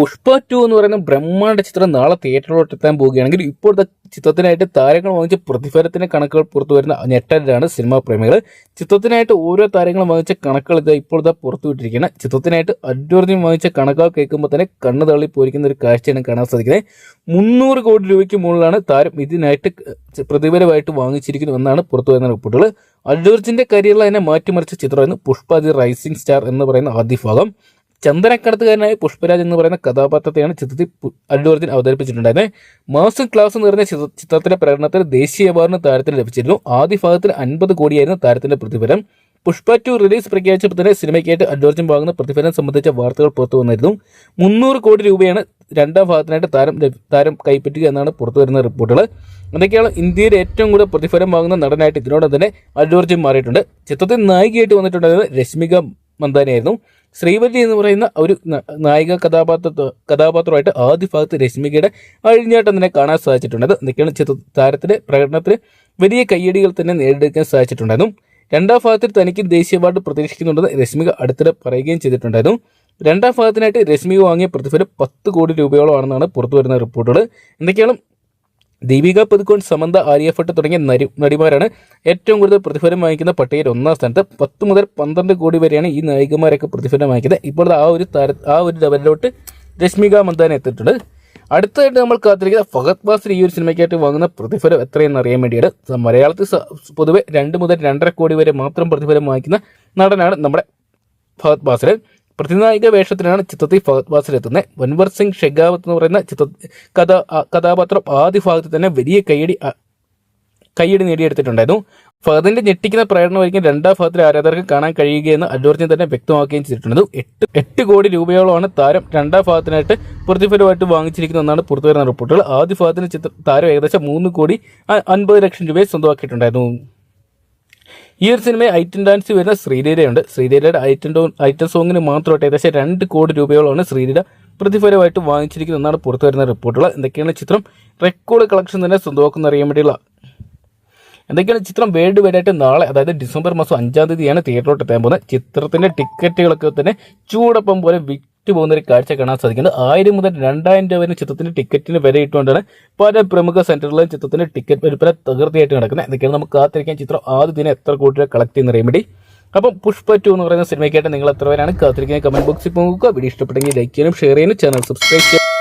Pushpa to എന്ന് പറയുന്ന ബ്രഹ്മാണ്ട ചിത്രം നാളെ തിയേറ്ററിലോട്ട് എത്താൻ പോവുകയാണെങ്കിൽ ഇപ്പോഴത്തെ ചിത്രത്തിനായിട്ട് താരങ്ങൾ വാങ്ങിച്ച പ്രതിഫലത്തിന്റെ കണക്കുകൾ പുറത്തു വരുന്ന ഞെട്ടലാണ് സിനിമാ പ്രേമികൾ. ചിത്രത്തിനായിട്ട് ഓരോ താരങ്ങളും വാങ്ങിച്ച കണക്കുകൾ ഇതാ ഇപ്പോഴത്തെ പുറത്തു വിട്ടിരിക്കുന്ന ചിത്രത്തിനായിട്ട് അഡ്വർജ്യം വാങ്ങിച്ച കണക്കുകൾ കേൾക്കുമ്പോൾ തന്നെ കണ്ണു തള്ളി പോയിരിക്കുന്ന ഒരു കാഴ്ചയാണ് കാണാൻ സാധിക്കുന്നത്. മുന്നൂറ് കോടി രൂപയ്ക്ക് മുകളിലാണ് താരം ഇതിനായിട്ട് പ്രതിഫലമായിട്ട് വാങ്ങിച്ചിരിക്കുന്നു എന്നാണ് പുറത്തു വരുന്ന റിപ്പോർട്ടുകൾ. അഡ്വർജിന്റെ കരിയറിൽ തന്നെ മാറ്റിമറിച്ച ചിത്രമായിരുന്നു പുഷ്പ ദി റൈസിംഗ് സ്റ്റാർ എന്ന് പറയുന്ന ആദ്യ ഭാഗം. ചന്ദനക്കടത്തുകാരനായ പുഷ്പരാജ് എന്ന് പറയുന്ന കഥാപാത്രത്തെയാണ് ചിത്രത്തിൽ അല്ലു അർജുൻ അവതരിപ്പിച്ചിട്ടുണ്ടായിരുന്നത്. മാസ്റ്റർ ക്ലാസ് എന്ന് പറയുന്ന ചിത്രത്തിലെ പ്രകടനത്തിന് ദേശീയ അവാർഡിന് താരത്തിന് ലഭിച്ചിരുന്നു. ആദ്യ ഭാഗത്തിൽ അൻപത് കോടിയായിരുന്നു താരത്തിന്റെ പ്രതിഫലം. പുഷ്പ ടു റിലീസ് പ്രഖ്യാപിച്ചപ്പോൾ തന്നെ സിനിമയ്ക്കായിട്ട് അല്ലു അർജുൻ വാങ്ങുന്ന പ്രതിഫലം സംബന്ധിച്ച വാർത്തകൾ പുറത്തു വന്നിരുന്നു. മുന്നൂറ് കോടി രൂപയാണ് രണ്ടാം ഭാഗത്തിനായിട്ട് താരം താരം കൈപ്പറ്റുക എന്നാണ് പുറത്തു വരുന്ന റിപ്പോർട്ടുകൾ. അതൊക്കെയാണ് ഇന്ത്യയിൽ ഏറ്റവും കൂടുതൽ പ്രതിഫലം വാങ്ങുന്ന നടനായിട്ട് ഇതിനോടൊപ്പം തന്നെ അല്ലു അർജുൻ മാറിയിട്ടുണ്ട്. ചിത്രത്തിൽ നായികയായിട്ട് വന്നിട്ടുണ്ടായിരുന്നത് രശ്മിക മന്ദാനയായിരുന്നു. ശ്രീവല്ലി എന്ന് പറയുന്ന ഒരു നായിക കഥാപാത്ര കഥാപാത്രമായിട്ട് ആദ്യ ഭാഗത്ത് രശ്മികയുടെ അഴിഞ്ഞാട്ടം തന്നെ കാണാൻ സാധിച്ചിട്ടുണ്ട്. എന്തൊക്കെയാണ് ചിത്ര താരത്തിന്റെ പ്രകടനത്തിന് വലിയ കയ്യടികൾ തന്നെ നേടിയെടുക്കാൻ സാധിച്ചിട്ടുണ്ടായിരുന്നു. രണ്ടാം ഭാഗത്തിൽ തനിക്ക് ദേശീയ അവാർഡ് പ്രതീക്ഷിക്കുന്നുണ്ടെന്ന് രശ്മിക അടുത്തിടെ പറയുകയും ചെയ്തിട്ടുണ്ടായിരുന്നു. രണ്ടാം ഭാഗത്തിനായിട്ട് രശ്മിക വാങ്ങിയ പ്രതിഫലം പത്ത് കോടി രൂപയോളമാണെന്നാണ് പുറത്തു വരുന്ന റിപ്പോർട്ടുകൾ. എന്തൊക്കെയാണ് ദീപിക പുതുക്കോൺ സമന്ത ആര്യ ഭട്ട് തുടങ്ങിയ നരി നടിമാരാണ് ഏറ്റവും കൂടുതൽ പ്രതിഫലം വാങ്ങിക്കുന്ന പട്ടികയിൽ ഒന്നാം സ്ഥാനത്ത്. പത്ത് മുതൽ പന്ത്രണ്ട് കോടി വരെയാണ് ഈ നായികമാരൊക്കെ പ്രതിഫലം വാങ്ങിക്കുന്നത്. ഇപ്പോൾ ആ ഒരു താര ആ ഒരു ലെവലിലോട്ട് രശ്മിക മന്ദാന എത്തിയിട്ടുണ്ട്. അടുത്തതായിട്ട് നമ്മൾ കാത്തിരിക്കുന്ന ഫഹദ് ബാസിൽ ഈ ഒരു സിനിമയ്ക്കായിട്ട് വാങ്ങുന്ന പ്രതിഫലം എത്രയെന്ന് അറിയാൻ വേണ്ടിയിട്ട് മലയാളത്തിൽ പൊതുവെ രണ്ട് മുതൽ രണ്ടര കോടി വരെ മാത്രം പ്രതിഫലം വാങ്ങിക്കുന്ന നടനാണ് നമ്മുടെ ഫഹദ് ബാസിൽ പ്രതിനായിക വേഷത്തിലാണ് ചിത്രത്തിൽ ഫഹദ് ബാസിലെത്തുന്നത് വൻവർ സിംഗ് ഷെഗാവത്ത് എന്ന് പറയുന്ന ചിത്ര കഥ കഥാപാത്രം ആദ്യ ഭാഗത്തിൽ തന്നെ വലിയ കൈയടി കൈയടി നേടിയെടുത്തിട്ടുണ്ടായിരുന്നു. ഫഹദിന്റെ ഞെട്ടിക്കുന്ന പ്രകടനമായിരിക്കും രണ്ടാം ഭാഗത്തിലെ ആരാധകർക്ക് കാണാൻ കഴിയുകയെന്ന് അർജുൻ തന്നെ വ്യക്തമാക്കുകയും ചെയ്തിട്ടുണ്ട് എട്ട് എട്ട് കോടി രൂപയോളമാണ് താരം രണ്ടാം ഭാഗത്തിനായിട്ട് പ്രതിഫലമായിട്ട് വാങ്ങിച്ചിരിക്കുന്നതെന്നാണ് പുറത്തുവരുന്ന റിപ്പോർട്ടുകൾ. ആദ്യ ഭാഗത്തിന് ചിത്ര താരം ഏകദേശം മൂന്ന് കോടി അൻപത് ലക്ഷം രൂപയെ സ്വന്തമാക്കിയിട്ടുണ്ടായിരുന്നു. ഈ ഒരു സിനിമയിൽ ഐറ്റം ഡാൻസ് വരുന്ന ശ്രീലീലയുണ്ട് ശ്രീലീലയുടെ ഐറ്റം ഐറ്റം സോങ്ങിന് മാത്രമായിട്ട് ഏകദേശം രണ്ട് കോടി രൂപയോളമാണ് ശ്രീലീല പ്രതിഫലമായിട്ട് വാങ്ങിച്ചിരിക്കുന്നതെന്നാണ് പുറത്തു വരുന്ന റിപ്പോർട്ടുകൾ എന്തൊക്കെയാണ് ചിത്രം. റെക്കോർഡ് കളക്ഷൻ തന്നെ സ്വന്തമാക്കുന്ന അറിയാൻ വേണ്ടിയുള്ള എന്തൊക്കെയാണ് ചിത്രം വേൾഡ് വൈഡായിട്ട് നാളെ അതായത് ഡിസംബർ മാസം അഞ്ചാം തീയതിയാണ് തിയേറ്ററിലോട്ട് എത്താൻ പോകുന്നത്. ചിത്രത്തിന്റെ ടിക്കറ്റുകളൊക്കെ തന്നെ ചൂടപ്പം പോലെ പോകുന്ന ഒരു കാഴ്ച കാണാൻ സാധിക്കുന്നത്. ആയിരം മുതൽ രണ്ടായിരം രൂപ വരെ ചിത്രത്തിന്റെ ടിക്കറ്റിന് വില ഇട്ടുകൊണ്ടാണ് പല പ്രമുഖ സെന്ററുകളിലും ചിത്രത്തിന്റെ ടിക്കറ്റ് വിൽപ്പന തകർത്തിയായിട്ട് നടക്കുന്നത്. എന്തൊക്കെയാണ് നമുക്ക് കാത്തിരിക്കാൻ ചിത്രം ആദ്യ ദിനം എത്ര കോടി കളക്ട് ചെയ്യുന്ന റെമഡി അപ്പം പുഷ്പ ടു എന്ന് പറയുന്ന സിനിമയ്ക്കായിട്ട് നിങ്ങൾ എത്ര പേരാണ് കാത്തിരിക്കുന്നത്? കമന്റ് ബോക്സിൽ പോകുക വീഡിയോ ഇഷ്ടപ്പെട്ടെങ്കിൽ ലൈക്ക് ചെയ്യാനും ഷെയർ ചെയ്യാനും ചാനൽ സബ്സ്ക്രൈബ് ചെയ്യാനും